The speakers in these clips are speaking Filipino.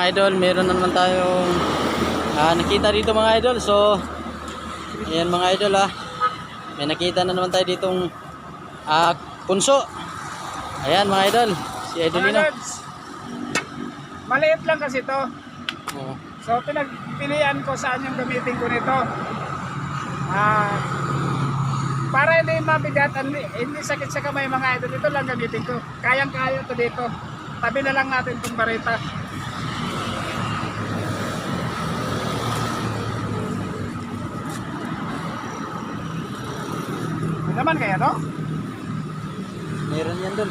mga idol, meron na naman tayong ah, nakita dito mga idol. So, ayan mga idol ah. May nakita na naman tayo ditong ah, punso. Ayan mga idol, si Idolino. Maliit lang kasi to. Oo. So pinagpilian ko saan yung gamitin ko nito. Ah, para hindi mabigat, hindi, hindi sakit sa kamay mga idol, ito lang gamitin ko. Kayang-kaya to dito. Tabi na lang natin itong barita. Naman kaya to? Meron yan dun.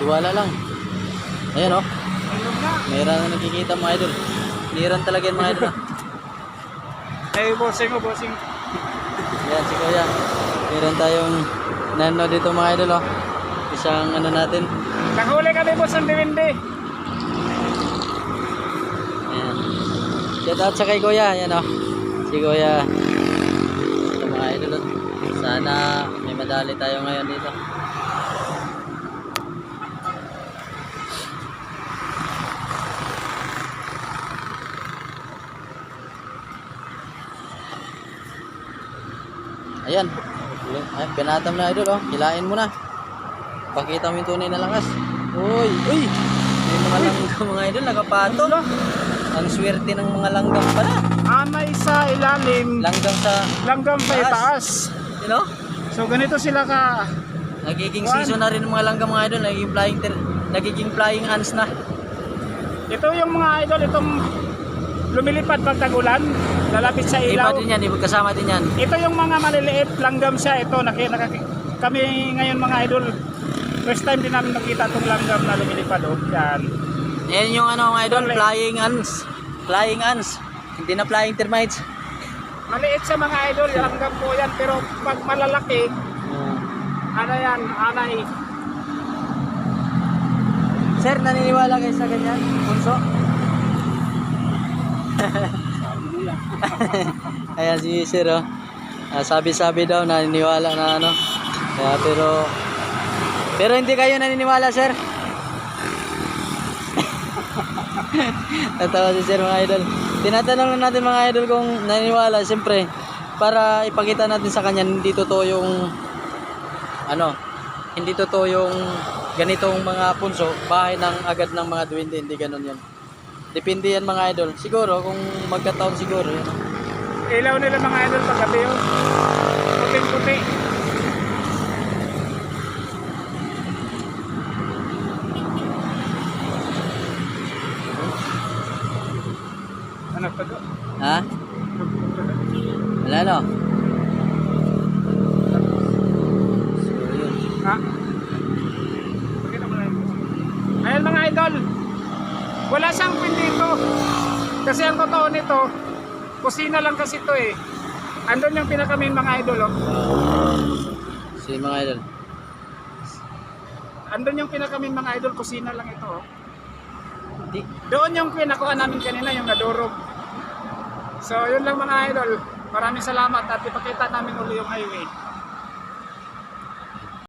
Tiwala lang. Ayan oh, meron na nakikita mga idol. Meron talaga yan mga idol ah. Eh, bossing oh, bossing. Ayan si Kuya. Meron tayong nano dito mga idol oh. Isang ano natin. Nahuli kami boss ng diwindi. Ayan. Shout out sa kay Kuya. Ayan oh. Si Kuya. Ito mga idol oh. Sana may madali tayo ngayon dito. Ayan. Ayan, pinatam na idol oh. Hilain mo na. Pakita mo yung tunay na lakas. Uy, uy. May mga langgam mga idol, nakapato. Ang swerte ng mga langgam pala. Anay sa ilalim, Langgam sa, langgam sa Taas. itaas. You know? So ganito sila ka Nagiging One. season na rin ng mga langgam mga idol. Nagiging flying, ter- nagiging flying ants na. Ito yung mga idol, itong lumilipad pag tagulan, lalapit sa Iba ilaw. din yan, iba kasama din yan. Ito yung mga maliliit, langgam siya. Ito, naki, nakaki- kami ngayon mga idol, first time din namin nakita itong langgam na lumilipad. Oh. Yan. Yan yung ano mga idol, flying ants. Flying ants. Hindi na flying termites. Maliit sa mga idol, langgam po yan. Pero pag malalaki, ano yan, anay. Sir, naniniwala kayo sa ganyan? Punso? Ayan si Sir oh. Ah, sabi-sabi daw naniniwala na ano. Kaya pero pero hindi kayo naniniwala, Sir. Natawa si Sir mga idol. Tinatanong na natin mga idol kung naniniwala, siyempre para ipakita natin sa kanya hindi totoo yung ano, hindi totoo yung ganitong mga punso, bahay ng agad ng mga duwende, hindi ganun yan. Depende yan mga idol. Siguro, kung magkataon siguro, yun. Ilaw nila mga idol pag gabi. Oh. Puting-puti. Ano pa to? Ha? Wala no? Ha? Ayan mga idol. Wala siyang pin dito. Kasi ang totoo nito, kusina lang kasi ito eh. Andun yung pinakamin mga idol oh. Si mga idol. Andun yung pinakamin mga idol, kusina lang ito oh. Doon yung pinakuha namin kanina, yung nadurog. So, yun lang mga idol. Maraming salamat at ipakita namin uli yung highway.